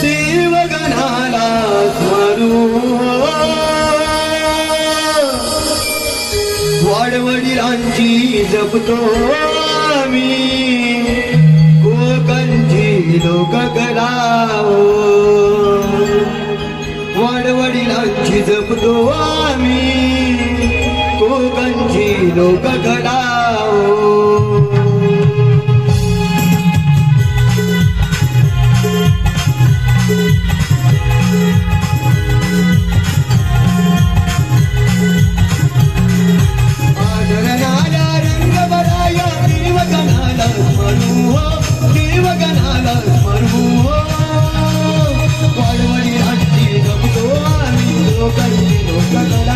शिवगणाला धरू वाडवडिलांची जपतो आम्ही. कोकणची लोक वाडवडिलांची जपतो आम्ही. कोकणची लोक Thank you.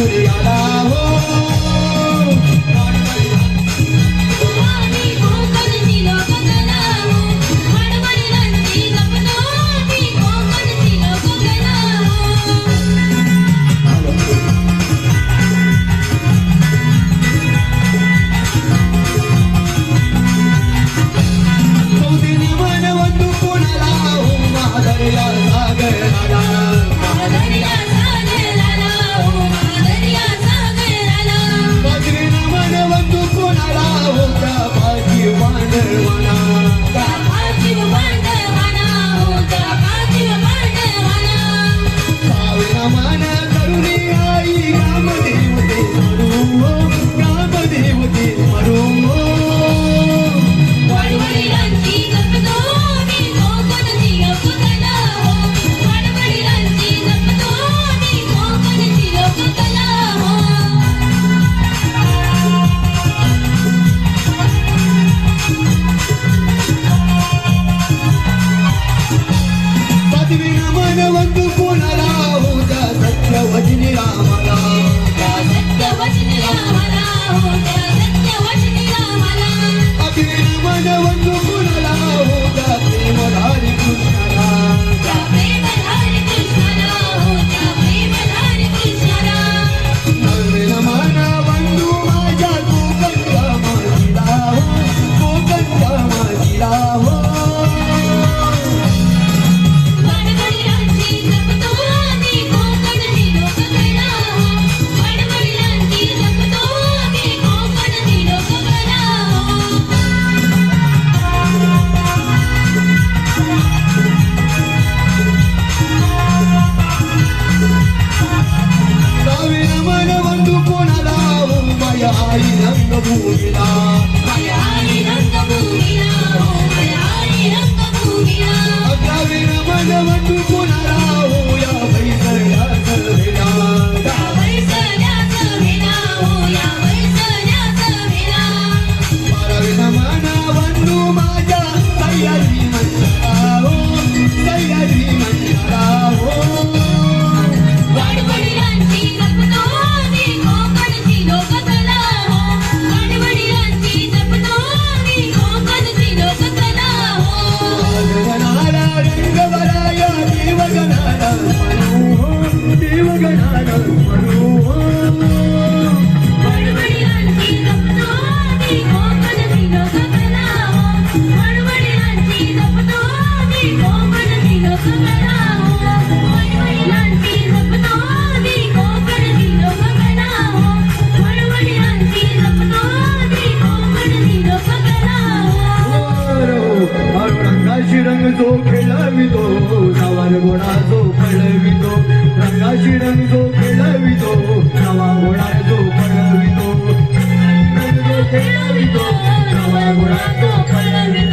Kuryana जो पळवितो रंगाची रंग जो खेळवितो नवा गोळा जो पळवितो खेळवितो नवा गोळा जो पळवितो.